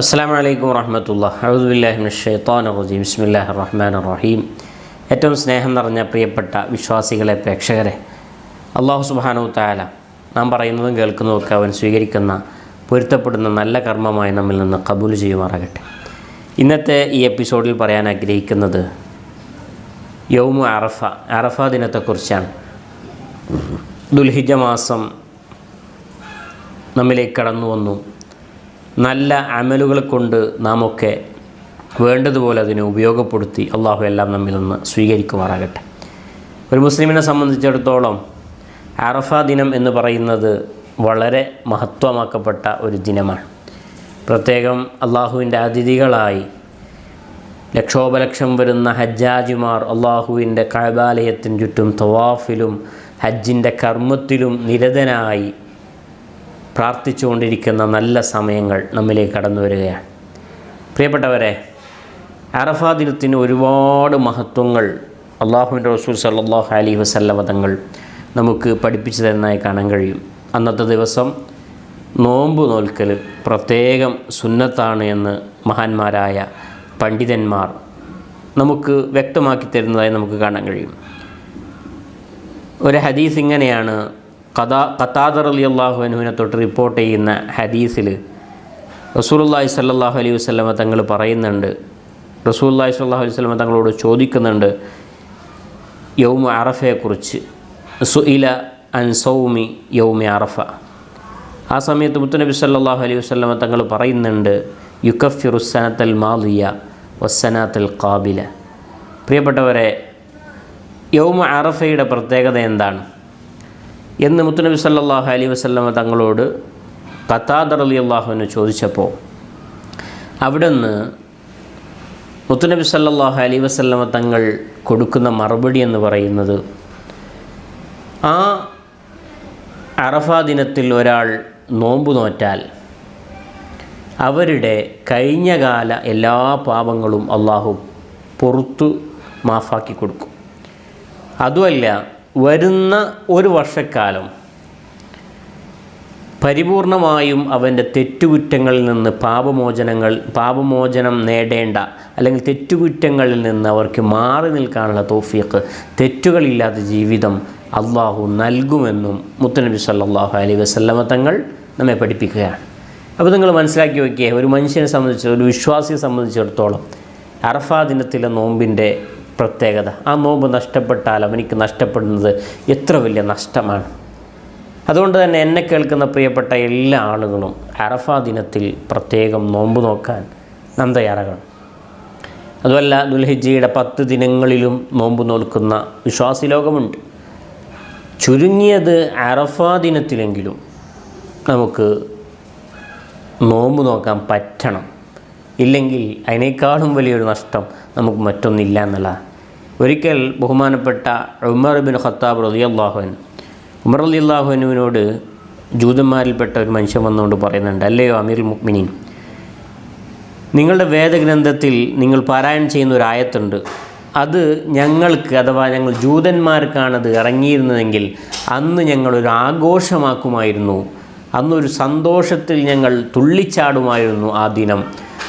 അസ്സാം വലൈക്കും വറഹമത്തുള്ള അഴുദുബില്ലാഹിമിൻ റജീം. ബിസ്മില്ലാഹി റഹ്മാൻ റഹീം. ഏറ്റവും സ്നേഹം നിറഞ്ഞ പ്രിയപ്പെട്ട വിശ്വാസികളെ പ്രേക്ഷകരെ അള്ളാഹു സുബാനു താല നാം പറയുന്നതും കേൾക്കുന്നതുമൊക്കെ അവൻ സ്വീകരിക്കുന്ന പൊരുത്തപ്പെടുന്ന നല്ല കർമ്മമായി നമ്മിൽ നിന്ന് കബൂൽ ചെയ്യുമാറാകട്ടെ. ഇന്നത്തെ ഈ എപ്പിസോഡിൽ പറയാൻ ആഗ്രഹിക്കുന്നത് യൗമു അറഫ അറഫ ദിനത്തെക്കുറിച്ചാണ്. ദുൽഹിജ മാസം നമ്മിലേക്ക് കടന്നു വന്നു. നല്ല അമലുകൾ കൊണ്ട് നാം ഒക്കെ വേണ്ടതുപോലെ അതിനെ ഉപയോഗപ്പെടുത്തി അള്ളാഹു എല്ലാം നമ്മിൽ നിന്ന് സ്വീകരിക്കുമാറാകട്ടെ. ഒരു മുസ്ലിമിനെ സംബന്ധിച്ചിടത്തോളം അറഫ ദിനം എന്ന് പറയുന്നത് വളരെ മഹത്വമാക്കപ്പെട്ട ഒരു ദിനമാണ്. പ്രത്യേകം അള്ളാഹുവിന്റെ അതിഥികളായി ലക്ഷോപലക്ഷം വരുന്ന ഹജ്ജാജിമാർ അള്ളാഹുവിന്റെ കഴബാലയത്തിന് ചുറ്റും തവാഫിലും ഹജ്ജിന്റെ കർമ്മത്തിലും നിരതനായി പ്രാർത്ഥിച്ചുകൊണ്ടിരിക്കുന്ന നല്ല സമയങ്ങൾ നമ്മിലേക്ക് കടന്നു വരികയാണ്. പ്രിയപ്പെട്ടവരെ അറഫാ ദിനത്തിന് ഒരുപാട് മഹത്വങ്ങൾ അള്ളാഹുവിന്റെ റസൂൽ സല്ലാഹു അലി വസല്ല തങ്ങൾ നമുക്ക് പഠിപ്പിച്ചു തരുന്നതായി കാണാൻ കഴിയും. അന്നത്തെ ദിവസം നോമ്പ് നോൽക്കൽ പ്രത്യേകം സുന്നത്താണ് എന്ന് മഹാന്മാരായ പണ്ഡിതന്മാർ നമുക്ക് വ്യക്തമാക്കി തരുന്നതായി നമുക്ക് കാണാൻ കഴിയും. ഒരു ഹദീസ് ഇങ്ങനെയാണ്. കഥാ ഖത്താദർ അലി അള്ളാഹുവിനെ തൊട്ട് റിപ്പോർട്ട് ചെയ്യുന്ന ഹദീസിൽ റസൂലുല്ലാഹി സല്ലാഹു അലൈഹി വസ്ലമ തങ്ങൾ പറയുന്നുണ്ട്. റസൂല്ലാഹി സല്ലാഹു അലൈഹി വസ്ലമ തങ്ങളോട് ചോദിക്കുന്നുണ്ട് യൗമ അറഫയെക്കുറിച്ച് സുഇല അൻ സൗമി യൗമി അറഫ. ആ സമയത്ത് മുത്തനബി സല്ലാഹു അലൈഹി വസ്ലമ തങ്ങൾ പറയുന്നുണ്ട് യുക്കഫിറുസനത്തൽ മാലിയ വസ്സനാത്തൽ കാബില പ്രിയപ്പെട്ടവരെ യൗമ അറഫയുടെ പ്രത്യേകത എന്താണ്? എന്ന് മുത്തുനബി സല്ലാഹു അലൈ വസ്ലമ തങ്ങളോട് കത്താദർ അലി അള്ളാഹുവിന് ചോദിച്ചപ്പോൾ അവിടുന്ന് മുത്തുനബി സല്ലാഹു അലൈ വസ്ലമ തങ്ങൾ കൊടുക്കുന്ന മറുപടി എന്ന് പറയുന്നത് ആ അറഫാ ദിനത്തിൽ ഒരാൾ നോമ്പ് നോറ്റാൽ അവരുടെ കഴിഞ്ഞകാല എല്ലാ പാപങ്ങളും അള്ളാഹു പുറത്തു മാഫാക്കി കൊടുക്കും. അതുമല്ല വരുന്ന ഒരു വർഷക്കാലം പരിപൂർണമായും അവന്റെ തെറ്റുകുറ്റങ്ങളിൽ നിന്ന് പാപമോചനങ്ങൾ പാപമോചനം നേടേണ്ട അല്ലെങ്കിൽ തെറ്റുകുറ്റങ്ങളിൽ നിന്ന് അവർക്ക് മാറി നിൽക്കാനുള്ള തോഫിയക്ക് തെറ്റുകളില്ലാത്ത ജീവിതം അള്ളാഹു നൽകുമെന്നും മുത്തനബി സല്ലാഹു അലൈ വസല്ലമ തങ്ങൾ നമ്മെ പഠിപ്പിക്കുകയാണ്. അപ്പോൾ നിങ്ങൾ മനസ്സിലാക്കി വയ്ക്കുക ഒരു മനുഷ്യനെ സംബന്ധിച്ച് ഒരു വിശ്വാസിയെ സംബന്ധിച്ചിടത്തോളം അറഫാ ദിനത്തിലെ നോമ്പിന്റെ പ്രത്യേകത. ആ നോമ്പ് നഷ്ടപ്പെട്ടാൽ അവനിക്ക് നഷ്ടപ്പെടുന്നത് എത്ര വലിയ നഷ്ടമാണ്. അതുകൊണ്ട് തന്നെ എന്നെ കേൾക്കുന്ന പ്രിയപ്പെട്ട എല്ലാ ആളുകളും അറഫ ദിനത്തിൽ പ്രത്യേകം നോമ്പ് നോക്കാൻ നാം തയ്യാറാകണം. അതുമല്ല ദുൽഹിജയുടെ പത്ത് ദിനങ്ങളിലും നോമ്പ് നോൽക്കുന്ന വിശ്വാസി ലോകമുണ്ട്. ചുരുങ്ങിയത് അറഫാ ദിനത്തിലെങ്കിലും നമുക്ക് നോമ്പ് നോക്കാൻ പറ്റണം. ഇല്ലെങ്കിൽ അതിനേക്കാളും വലിയൊരു നഷ്ടം നമുക്ക് മറ്റൊന്നില്ല എന്നുള്ളതാണ്. ഒരിക്കൽ ബഹുമാനപ്പെട്ട ഉമർ ബിൻ ഖത്താബ് റതി അള്ളാഹുൻ ഉമർ അലി അള്ളാഹുവിനോട് ജൂതന്മാരിൽപ്പെട്ട ഒരു മനുഷ്യൻ വന്നുകൊണ്ട് പറയുന്നുണ്ട് അല്ലയോ അമീർ മുക്മിനീൻ നിങ്ങളുടെ വേദഗ്രന്ഥത്തിൽ നിങ്ങൾ പാരായണം ചെയ്യുന്ന ഒരു ആയത്തുണ്ട്. അത് ഞങ്ങൾക്ക് അഥവാ ഞങ്ങൾ ജൂതന്മാർക്കാണത് ഇറങ്ങിയിരുന്നതെങ്കിൽ അന്ന് ഞങ്ങളൊരു ആഘോഷമാക്കുമായിരുന്നു. അന്നൊരു സന്തോഷത്തിൽ ഞങ്ങൾ തുള്ളിച്ചാടുമായിരുന്നു ആ ദിനം.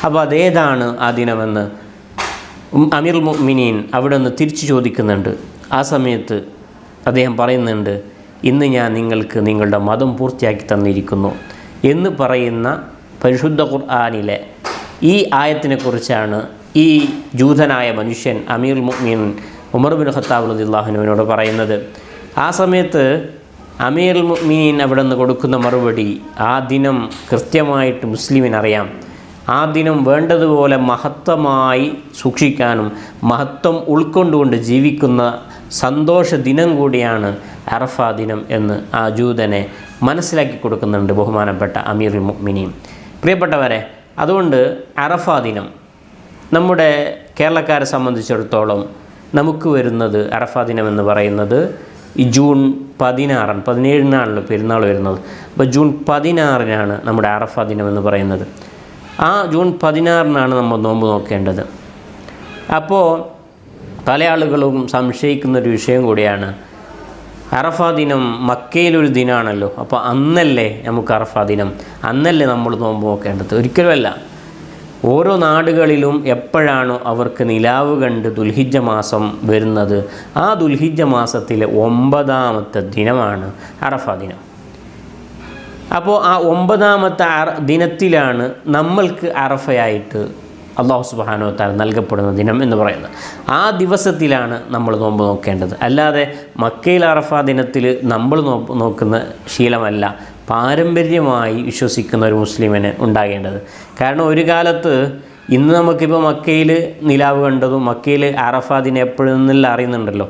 അപ്പോൾ അതേതാണ് ആ ദിനമെന്ന് അമീർ മുഅ്മിനീൻ അവിടെ നിന്ന് തിരിച്ചു ചോദിക്കുന്നുണ്ട്. ആ സമയത്ത് അദ്ദേഹം പറയുന്നുണ്ട് ഇന്ന് ഞാൻ നിങ്ങൾക്ക് നിങ്ങളുടെ മതം പൂർത്തിയാക്കി തന്നിരിക്കുന്നു. എന്ന് പറയുന്ന പരിശുദ്ധ ഖുർആാനിലെ ഈ ആയത്തിനെക്കുറിച്ചാണ് ഈ ജൂതനായ മനുഷ്യൻ അമീർ മുഅ്മിൻ ഉമർ ബിൻ ഖത്താബ് റദിള്ളാഹുനുവിനോട് പറയുന്നത്. ആ സമയത്ത് അമീർ മുഅ്മിനീൻ അവിടെ നിന്ന് കൊടുക്കുന്ന മറുപടി ആ ദിനം കൃത്യമായിട്ട് മുസ്ലിമിനറിയാം. ആ ദിനം വേണ്ടതുപോലെ മഹത്വമായി സൂക്ഷിക്കാനും മഹത്വം ഉൾക്കൊണ്ടുകൊണ്ട് ജീവിക്കുന്ന സന്തോഷ ദിനം കൂടിയാണ് അറഫ ദിനം എന്ന് ആ ജൂതനെ മനസ്സിലാക്കി കൊടുക്കുന്നുണ്ട് ബഹുമാനപ്പെട്ട അമീർ മുഅ്മിനീൻ. പ്രിയപ്പെട്ടവരെ അതുകൊണ്ട് അറഫ ദിനം നമ്മുടെ കേരളക്കാരെ സംബന്ധിച്ചിടത്തോളം നമുക്ക് വരുന്നത് അറഫ ദിനം എന്ന് പറയുന്നത് ഈ ജൂൺ പതിനാറാണ് പതിനേഴിനാണല്ലോ പെരുന്നാൾ വരുന്നത്. അപ്പോൾ ജൂൺ പതിനാറിനാണ് നമ്മുടെ അറഫ ദിനം എന്ന് പറയുന്നത്. ആ ജൂൺ പതിനാറിനാണ് നമ്മൾ നോമ്പ് നോക്കേണ്ടത്. അപ്പോൾ പല ആളുകളും സംശയിക്കുന്നൊരു വിഷയം കൂടിയാണ്. അറഫ ദിനം മക്കയിലൊരു ദിനമാണല്ലോ അപ്പോൾ അന്നല്ലേ നമുക്ക് അറഫ ദിനം. അന്നല്ലേ നമ്മൾ നോമ്പ് നോക്കേണ്ടത്. ഒരിക്കലുമല്ല. ഓരോ നാടുകളിലും എപ്പോഴാണോ അവർക്ക് നിലാവ് കണ്ട് ദുൽഹിജ മാസം വരുന്നത്. ആ ദുൽഹിജ മാസത്തിലെ ഒമ്പതാമത്തെ ദിനമാണ് അറഫ ദിനം. അപ്പോൾ ആ ഒമ്പതാമത്തെ ദിനത്തിലാണ് നമ്മൾക്ക് അറഫയായിട്ട് അള്ളാഹു സുബാനോ താൽ നൽകപ്പെടുന്ന ദിനം എന്ന് പറയുന്നത്. ആ ദിവസത്തിലാണ് നമ്മൾ നോമ്പ് നോക്കേണ്ടത്. അല്ലാതെ മക്കയിൽ അറഫ ദിനത്തിൽ നമ്മൾ നോക്കുന്ന ശീലമല്ല. പാരമ്പര്യമായി വിശ്വസിക്കുന്ന ഒരു മുസ്ലിമിന് ഉണ്ടാകേണ്ടത്. കാരണം ഒരു കാലത്ത് ഇന്ന് നമുക്കിപ്പോൾ മക്കയിൽ നിലാവ് കണ്ടതും മക്കയിൽ അറഫ ദിനം എപ്പോഴെന്നെല്ലാം അറിയുന്നുണ്ടല്ലോ.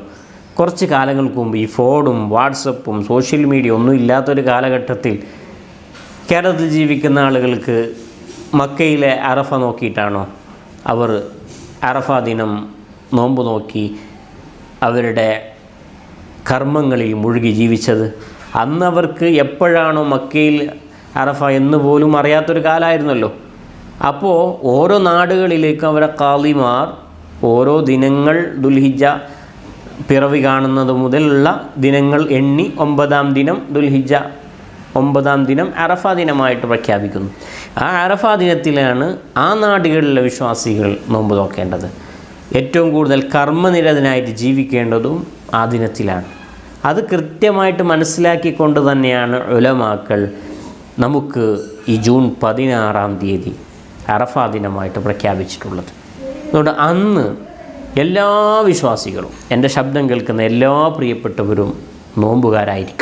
കുറച്ച് കാലങ്ങൾക്ക് മുമ്പ് ഈ ഫോണും വാട്സപ്പും സോഷ്യൽ മീഡിയ ഒന്നും ഇല്ലാത്തൊരു കാലഘട്ടത്തിൽ കേരളത്തിൽ ജീവിക്കുന്ന ആളുകൾക്ക് മക്കയിലെ അറഫ നോക്കിയിട്ടാണോ അവർ അറഫ ദിനം നോമ്പ് നോക്കി അവരുടെ കർമ്മങ്ങളിൽ മുഴുകി ജീവിച്ചത്? അന്ന് അവർക്ക് എപ്പോഴാണോ മക്കയിൽ അറഫ എന്ന് പോലും അറിയാത്തൊരു കാലമായിരുന്നല്ലോ അപ്പോൾ ഓരോ നാടുകളിലേക്കും അവരെ കാളിമാർ ഓരോ ദിനങ്ങൾ ദുൽഹിജ പിറവി കാണുന്നത് മുതലുള്ള ദിനങ്ങൾ എണ്ണി ഒമ്പതാം ദിനം ദുൽഹിജ ഒമ്പതാം ദിനം അറഫ ദിനമായിട്ട് പ്രഖ്യാപിക്കുന്നു. ആ അറഫ ദിനത്തിലാണ് ആ നാടുകളിലെ വിശ്വാസികൾ നോമ്പ് നോക്കേണ്ടത് ഏറ്റവും കൂടുതൽ കർമ്മനിരതനായിട്ട് ജീവിക്കേണ്ടതും ആ ദിനത്തിലാണ്. അത് കൃത്യമായിട്ട് മനസ്സിലാക്കിക്കൊണ്ട് തന്നെയാണ് ഉലമാക്കൾ നമുക്ക് ഈ ജൂൺ പതിനാറാം തീയതി അറഫ ദിനമായിട്ട് പ്രഖ്യാപിച്ചിട്ടുള്ളത്. അതുകൊണ്ട് അന്ന് എല്ലാ വിശ്വാസികളും എന്റെ ശബ്ദം കേൾക്കുന്ന എല്ലാ പ്രിയപ്പെട്ടവരും നോമ്പുകാരായിരിക്കണം.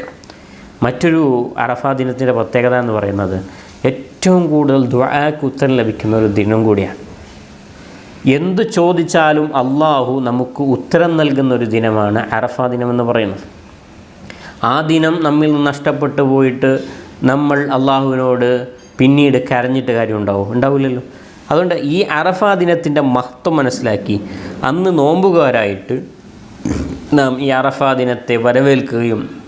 മറ്റൊരു അറഫാ ദിനത്തിന്റെ പ്രത്യേകത എന്ന് പറയുന്നത് ഏറ്റവും കൂടുതൽ ദ്വാക്ക് ഉത്തരം ലഭിക്കുന്ന ഒരു ദിനം കൂടിയാണ്. എന്ത് ചോദിച്ചാലും അള്ളാഹു നമുക്ക് ഉത്തരം നൽകുന്ന ഒരു ദിനമാണ് അറഫ ദിനമെന്ന് പറയുന്നത്. ആ ദിനം നമ്മിൽ നിന്ന് നഷ്ടപ്പെട്ടു പോയിട്ട് നമ്മൾ അള്ളാഹുവിനോട് പിന്നീട് കരഞ്ഞിട്ട് കാര്യം ഉണ്ടാവും? ഉണ്ടാവില്ലല്ലോ. അതുകൊണ്ട് ഈ അറഫാ ദിനത്തിന്റെ മഹത്വം മനസ്സിലാക്കി അന്ന് നോമ്പുകാരായിട്ട് നാം ഈ അറഫാ ദിനത്തെ വരവേൽക്കുകയും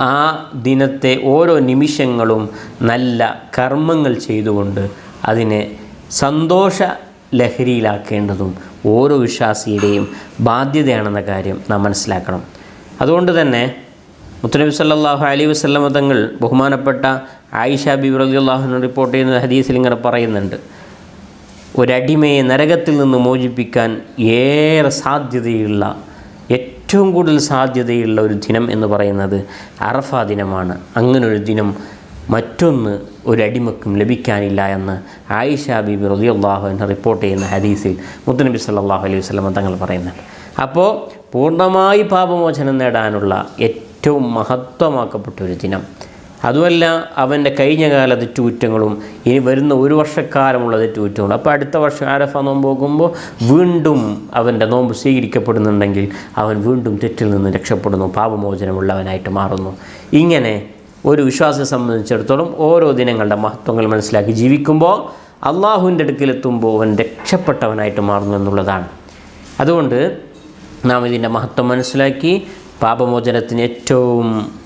ആ ദിനത്തെ ഓരോ നിമിഷങ്ങളും നല്ല കർമ്മങ്ങൾ ചെയ്തുകൊണ്ട് അതിനെ സന്തോഷ ലഹരിയിലാക്കേണ്ടതും ഓരോ വിശ്വാസിയുടെയും ബാധ്യതയാണെന്ന കാര്യം നാം മനസ്സിലാക്കണം. അതുകൊണ്ട് തന്നെ മുത്തനബി സല്ലാഹു അലി വസല്ലമ തങ്ങൾ ബഹുമാനപ്പെട്ട ആയിഷ ബി റളിയല്ലാഹു റിപ്പോർട്ട് ചെയ്യുന്ന ഹദീസിൽ ഇങ്ങനെ പറയുന്നുണ്ട്. ഒരടിമയെ നരകത്തിൽ നിന്ന് മോചിപ്പിക്കാൻ ഏറെ സാധ്യതയുള്ള ഏറ്റവും കൂടുതൽ സാധ്യതയുള്ള ഒരു ദിനം എന്ന് പറയുന്നത് അറഫ ദിനമാണ്. അങ്ങനൊരു ദിനം മറ്റൊന്ന് ഒരടിമക്കും ലഭിക്കാനില്ല എന്ന് ആയിഷ ബിബി റളിയല്ലാഹു അൻഹ റിപ്പോർട്ട് ചെയ്യുന്ന ഹദീസിൽ മുത്തനബി സല്ലാഹു അലൈഹി വസ്ലം തങ്ങൾ പറയുന്നുണ്ട്. അപ്പോൾ പൂർണമായി പാപമോചനം നേടാനുള്ള ഏറ്റവും മഹത്വമാക്കപ്പെട്ട ഒരു ദിനം. അതുമല്ല അവന്റെ കഴിഞ്ഞ കാലത്തെ തെറ്റുകുറ്റങ്ങളും ഇനി വരുന്ന ഒരു വർഷക്കാലമുള്ള തെറ്റുകുറ്റങ്ങളും അപ്പോൾ അടുത്ത വർഷം ആരഫ നോമ്പ് പോകുമ്പോൾ വീണ്ടും അവന്റെ നോമ്പ് സ്വീകരിക്കപ്പെടുന്നുണ്ടെങ്കിൽ അവൻ വീണ്ടും തെറ്റിൽ നിന്ന് രക്ഷപ്പെടുന്നു പാപമോചനമുള്ളവനായിട്ട് മാറുന്നു. ഇങ്ങനെ ഒരു വിശ്വാസിയെ സംബന്ധിച്ചിടത്തോളം ഓരോ ദിനങ്ങളുടെ മഹത്വങ്ങൾ മനസ്സിലാക്കി ജീവിക്കുമ്പോൾ അള്ളാഹുവിന്റെ അടുക്കിലെത്തുമ്പോൾ അവൻ രക്ഷപ്പെട്ടവനായിട്ട് മാറുന്നു എന്നുള്ളതാണ്. അതുകൊണ്ട് നാം ഇതിന്റെ മഹത്വം മനസ്സിലാക്കി പാപമോചനത്തിന് ഏറ്റവും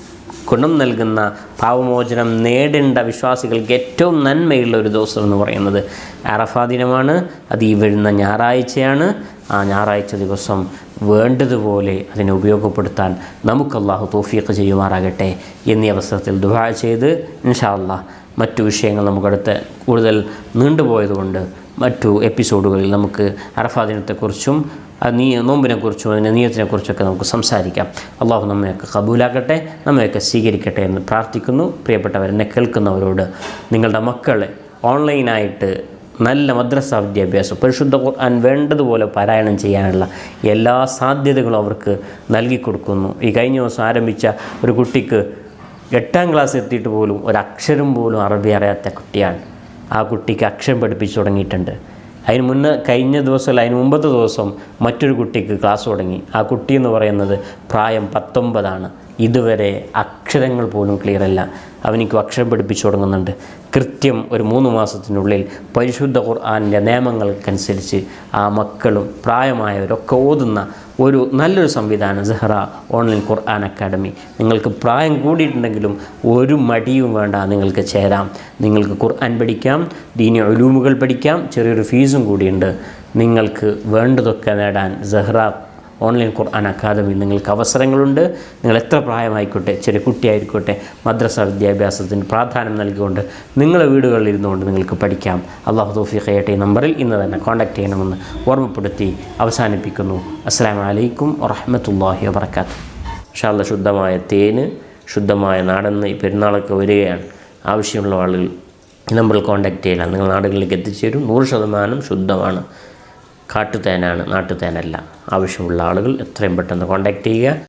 ഗുണം നൽകുന്ന പാവമോചനം നേടേണ്ട വിശ്വാസികൾക്ക് ഏറ്റവും നന്മയുള്ള ഒരു ദിവസം എന്ന് പറയുന്നത് അറഫാ ദിനമാണ്. അത് ഈ വരുന്ന ഞായറാഴ്ചയാണ്. ആ ഞായറാഴ്ച ദിവസം വേണ്ടതുപോലെ അതിനെ ഉപയോഗപ്പെടുത്താൻ നമുക്ക് അള്ളാഹു തോഫീഖ് ചെയ്യുമാറാകട്ടെ എന്നീ അവസരത്തിൽ ദുആ ചെയ്ത് ഇൻഷാ അള്ളാഹ് മറ്റു വിഷയങ്ങൾ നമുക്കടുത്ത് കൂടുതൽ നീണ്ടുപോയതുകൊണ്ട് മറ്റു എപ്പിസോഡുകളിൽ നമുക്ക് അറഫാ ദിനത്തെക്കുറിച്ചും നീ നോമ്പിനെക്കുറിച്ചും അതിന്റെ നീയത്തിനെക്കുറിച്ചൊക്കെ നമുക്ക് സംസാരിക്കാം. അള്ളാഹു നമ്മയൊക്കെ കബൂലാക്കട്ടെ നമ്മയൊക്കെ സ്വീകരിക്കട്ടെ എന്ന് പ്രാർത്ഥിക്കുന്നു. പ്രിയപ്പെട്ടവർ എന്നെ കേൾക്കുന്നവരോട് നിങ്ങളുടെ മക്കളെ ഓൺലൈനായിട്ട് നല്ല മദ്രസ വിദ്യാഭ്യാസം പരിശുദ്ധ ഖുർആൻ വേണ്ടതുപോലെ പാരായണം ചെയ്യാനുള്ള എല്ലാ സാധ്യതകളും അവർക്ക് നൽകി കൊടുക്കുന്നു ഈ കഴിഞ്ഞ ദിവസം ആരംഭിച്ച ഒരു കുട്ടിക്ക് എട്ടാം ക്ലാസ് എത്തിയിട്ട് പോലും ഒരക്ഷരം പോലും അറബി അറിയാത്ത കുട്ടിയാണ്. ആ കുട്ടിക്ക് അക്ഷരം പഠിപ്പിച്ചു തുടങ്ങിയിട്ടുണ്ട്. അതിന് മുന്നേ കഴിഞ്ഞ ദിവസമല്ല അതിന് മുമ്പത്തെ ദിവസം മറ്റൊരു കുട്ടിക്ക് ക്ലാസ് തുടങ്ങി. ആ കുട്ടി എന്ന് പറയുന്നത് പ്രായം പത്തൊമ്പതാണ്. ഇതുവരെ അക്ഷരങ്ങൾ പോലും ക്ലിയർ അല്ല. അവനിക്ക് അക്ഷരം പഠിപ്പിച്ചു തുടങ്ങുന്നുണ്ട്. കൃത്യം ഒരു മൂന്ന് മാസത്തിനുള്ളിൽ പരിശുദ്ധ ഖുർആാനിന്റെ നിയമങ്ങൾക്കനുസരിച്ച് ആ മക്കളും പ്രായമായവരൊക്കെ ഓതുന്ന ഒരു നല്ലൊരു സംവിധാനം സെഹ്റ ഓൺലൈൻ ഖുർആൻ അക്കാഡമി നിങ്ങൾക്ക് പ്രായം കൂടിയിട്ടുണ്ടെങ്കിലും ഒരു മടിയും വേണ്ട നിങ്ങൾക്ക് ചേരാം. നിങ്ങൾക്ക് ഖുർആൻ പഠിക്കാം ദീനി ഒലൂമുകൾ പഠിക്കാം ചെറിയൊരു ഫീസും കൂടിയുണ്ട്. നിങ്ങൾക്ക് വേണ്ടതൊക്കെ നേടാൻ സെഹ്റ ഓൺലൈൻ ഖുർആൻ അക്കാദമി നിങ്ങൾക്ക് അവസരങ്ങളുണ്ട്. നിങ്ങൾ എത്ര പ്രായമായിക്കോട്ടെ ചെറിയ കുട്ടിയായിരിക്കോട്ടെ മദ്രസ വിദ്യാഭ്യാസത്തിന് പ്രാധാന്യം നൽകിക്കൊണ്ട് നിങ്ങളെ വീടുകളിൽ ഇരുന്നുകൊണ്ട് നിങ്ങൾക്ക് പഠിക്കാം. അള്ളാഹു തോഫി ചെയ്യട്ടെ ഈ നമ്പറിൽ ഇന്ന് തന്നെ കോൺടാക്റ്റ് ചെയ്യണമെന്ന് ഓർമ്മപ്പെടുത്തി അവസാനിപ്പിക്കുന്നു. അസ്സാം വലൈക്കും വറഹമത്തല്ലാഹി വാബർക്കാത്തു ഷാല്ല ശുദ്ധമായ തേന് ശുദ്ധമായ നാടെന്ന് ഈ പെരുന്നാളൊക്കെ വരികയാണ്. ആവശ്യമുള്ള ആളുകൾ ഈ നമ്പറിൽ കോൺടാക്റ്റ് ചെയ്യണം നിങ്ങൾ നാടുകളിലേക്ക് എത്തിച്ചേരും. നൂറ് ശതമാനം ശുദ്ധമാണ്. കാട്ടുതേനാണ് നാട്ടുതേനല്ല. ആവശ്യമുള്ള ആളുകൾ എത്രയും പെട്ടെന്ന് കോൺടാക്റ്റ് ചെയ്യുക.